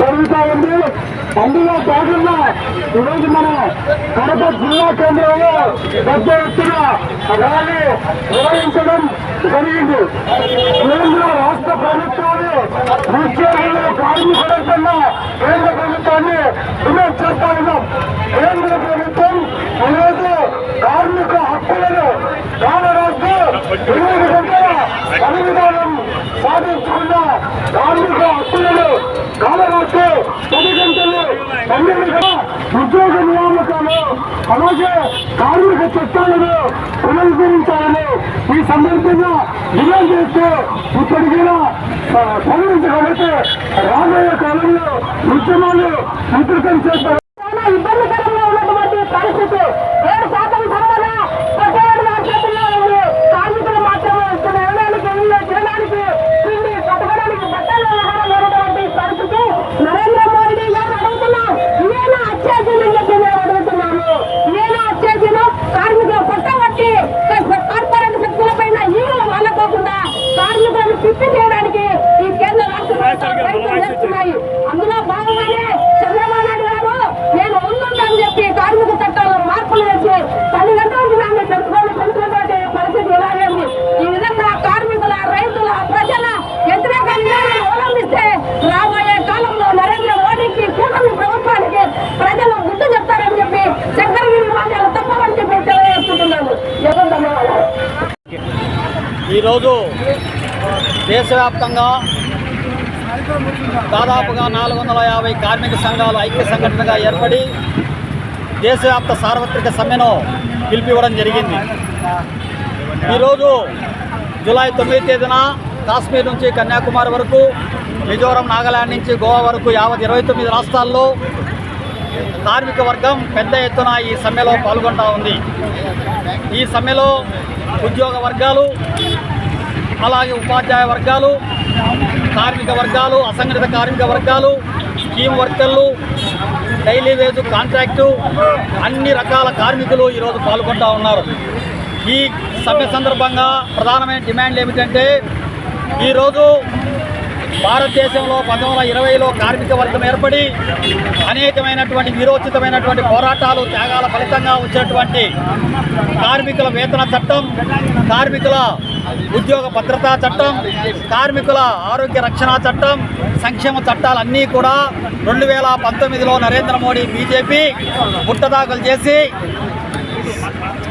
జరుగుతూ ఉంది. అందులో భాగంగా ఈరోజు మన కడప జిల్లా కేంద్రంలో పెద్ద ఎత్తున ర్యాలీ నిర్వహించడం జరిగింది. కేంద్ర రాష్ట్ర ప్రభుత్వాలు ఉద్యోగులు కార్మికుల కన్నా కేంద్ర ప్రభుత్వాన్ని డిమాండ్ చేస్తా ఉన్నాం. కేంద్ర ప్రభుత్వం ఈరోజు కార్మిక హక్కులను కాలరాస్తూ ఎనిమిది గంటల పని విధానం సాధించుకున్న ఉద్యోగ నియామకాలు అలాగే కార్మిక చట్టాలను పునరుద్ధరించాలని ఈ సందర్భంగా డిమాండ్ చేస్తూ ఇప్పటికైనా పరిగణించకపోతే రాబోయే కాలంలో ఉద్యమాలు ఉధృతం చేస్తారు ఈరోజు దేశవ్యాప్తంగా దాదాపుగా నాలుగు వందల యాభై కార్మిక సంఘాలు ఐక్య సంఘటనగా ఏర్పడి దేశవ్యాప్త సార్వత్రిక సమ్మెను పిలిపివ్వడం జరిగింది. ఈరోజు జూలై తొమ్మిది తేదీన కాశ్మీర్ నుంచి కన్యాకుమారి వరకు మిజోరం నాగాలాండ్ నుంచి గోవా వరకు యావత్ ఇరవై తొమ్మిది రాష్ట్రాల్లో కార్మిక వర్గం పెద్ద ఎత్తున ఈ సమ్మెలో పాల్గొంటా ఉంది. ఈ సమ్మెలో ఉద్యోగ వర్గాలు అలాగే ఉపాధ్యాయ వర్గాలు కార్మిక వర్గాలు అసంఘటిత కార్మిక వర్గాలు స్కీమ్ వర్కర్లు డైలీ వేజ్ కాంట్రాక్టు అన్ని రకాల కార్మికులు ఈరోజు పాల్గొంటూ ఉన్నారు. ఈ సమ్మె సందర్భంగా ప్రధానమైన డిమాండ్లు ఏమిటంటే ఈరోజు భారతదేశంలో పంతొమ్మిది వందల ఇరవైలో కార్మిక వర్గం ఏర్పడి అనేకమైనటువంటి వీరోచితమైనటువంటి పోరాటాలు త్యాగాల ఫలితంగా వచ్చినటువంటి కార్మికుల వేతన చట్టం కార్మికుల ఉద్యోగ భద్రతా చట్టం కార్మికుల ఆరోగ్య రక్షణ చట్టం సంక్షేమ చట్టాలన్నీ కూడా రెండు వేల పంతొమ్మిదిలో నరేంద్ర మోడీ బీజేపీ పుట్టదాఖలు చేసి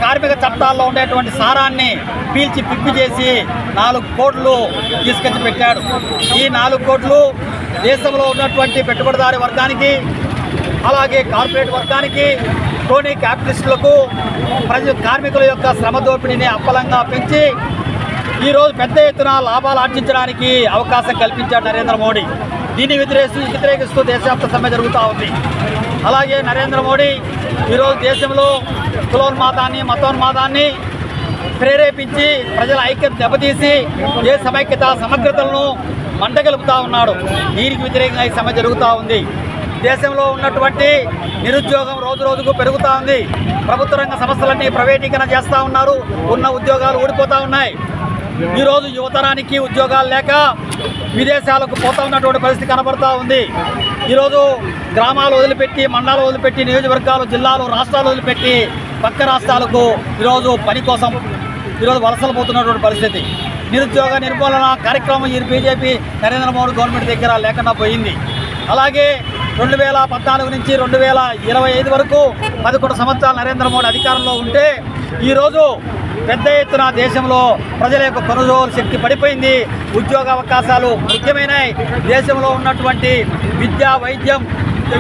కార్మిక చట్టాల్లో ఉండేటువంటి సారాన్ని పీల్చి పిప్పి చేసి నాలుగు కోట్లు తీసుకొచ్చి పెట్టాడు. ఈ నాలుగు కోట్లు దేశంలో ఉన్నటువంటి పెట్టుబడిదారి వర్గానికి అలాగే కార్పొరేట్ వర్గానికి టోనీ క్యాపిటలిస్టులకు ప్రజ కార్మికుల యొక్క శ్రమ దోపిడీని అప్పలంగా పెంచి ఈరోజు పెద్ద ఎత్తున లాభాలు ఆర్జించడానికి అవకాశం కల్పించాడు నరేంద్ర మోడీ. దీన్ని వ్యతిరేకిస్తూ వ్యతిరేకిస్తూ దేశవ్యాప్త సమ్మె జరుగుతూ ఉంది. అలాగే నరేంద్ర మోడీ ఈరోజు దేశంలో కులోన్మాదాన్ని మతోన్మాదాన్ని ప్రేరేపించి ప్రజల ఐక్యత దెబ్బతీసి ఏ సమైక్యత సమగ్రతలను మంటగలుపుతా ఉన్నాడు. దీనికి వ్యతిరేకంగా ఈ సమ్మె జరుగుతూ ఉంది. దేశంలో ఉన్నటువంటి నిరుద్యోగం రోజు రోజుకు పెరుగుతూ ఉంది. ప్రభుత్వ రంగ సంస్థలన్నీ ప్రైవేటీకరణ చేస్తూ ఉన్నారు. ఉన్న ఉద్యోగాలు ఊడిపోతూ ఉన్నాయి. ఈరోజు యువతరానికి ఉద్యోగాలు లేక విదేశాలకు పోతా ఉన్నటువంటి పరిస్థితి కనబడుతూ ఉంది. ఈరోజు గ్రామాలు వదిలిపెట్టి మండలాలు వదిలిపెట్టి నియోజకవర్గాలు జిల్లాలు రాష్ట్రాలు వదిలిపెట్టి పక్క రాష్ట్రాలకు ఈరోజు పని కోసం ఈరోజు వలసలు పోతున్నటువంటి పరిస్థితి. నిరుద్యోగ నిర్మూలన కార్యక్రమం ఈ బీజేపీ నరేంద్ర మోడీ గవర్నమెంట్ దగ్గర లేకుండా పోయింది. అలాగే రెండు వేల పద్నాలుగు నుంచి రెండు వేల ఇరవై ఐదు వరకు పదకొండు సంవత్సరాలు నరేంద్ర మోడీ అధికారంలో ఉంటే ఈరోజు పెద్ద ఎత్తున దేశంలో ప్రజల యొక్క కొనుగోలు శక్తి పడిపోయింది. ఉద్యోగ అవకాశాలు ముఖ్యమైనవి. దేశంలో ఉన్నటువంటి విద్య వైద్యం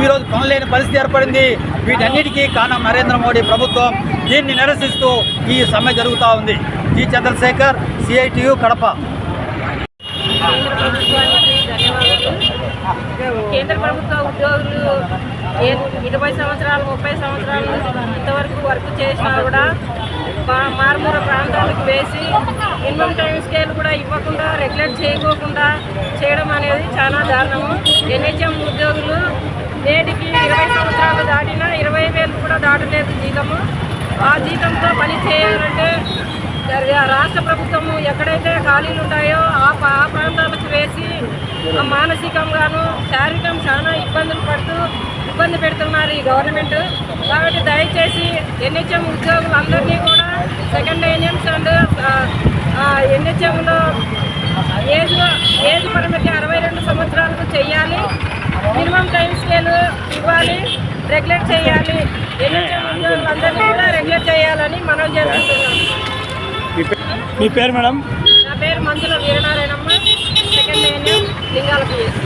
ఈరోజు కొనలేని పరిస్థితి ఏర్పడింది. వీటన్నిటికీ కారణం నరేంద్ర మోడీ ప్రభుత్వం దీన్ని నిరసిస్తూ ఈ సమ్మె జరుగుతూ ఉంది. G Chandrashekar CITU Kadapa. కేంద్ర ప్రభుత్వ ఉద్యోగులు ఏ- ఇరవై సంవత్సరాలు ముప్పై సంవత్సరాలు ఇంతవరకు వర్క్ చేసినా కూడా మారుమూల ప్రాంతాలకు వేసి మినిమం టైం స్కేల్ కూడా ఇవ్వకుండా రెగ్యులేట్ చేయకోకుండా చేయడం అనేది చాలా దారుణము. ఎన్హెచ్ఎం ఉద్యోగులు నేటికి ఇరవై సంవత్సరాలు దాటినా ఇరవై వేలు కూడా దాటలేదు జీతము. ఆ జీతంతో పని చేయాలంటే రాష్ట్ర ప్రభుత్వము ఎక్కడైతే ఖాళీలు ఉంటాయో ఆ ఆ ప్రాంతాలకు వేసి మానసికంగాను శారీరకం చాలా ఇబ్బందులు పడుతూ ఇబ్బంది పెడుతున్నారు ఈ గవర్నమెంట్. కాబట్టి దయచేసి ఎన్హెచ్ఎం ఉద్యోగులందరినీ కూడా సెకండ్ ఎన్ఎంస్ అండ్ ఎన్హెచ్ఎంలో ఏజ్ ఏజ్ పరిమితి అరవై రెండు సంవత్సరాలకు చేయాలి. మినిమం టైం స్కేల్ ఇవ్వాలి. రెగ్యులేట్ చేయాలి. ఉద్యోగులందరినీ కూడా రెగ్యులేట్ చేయాలని మనం చేస్తున్నాం. మీ పేరు మేడం? నా పేరు Manjula Veeranarayanamma. Second NM Lingala PS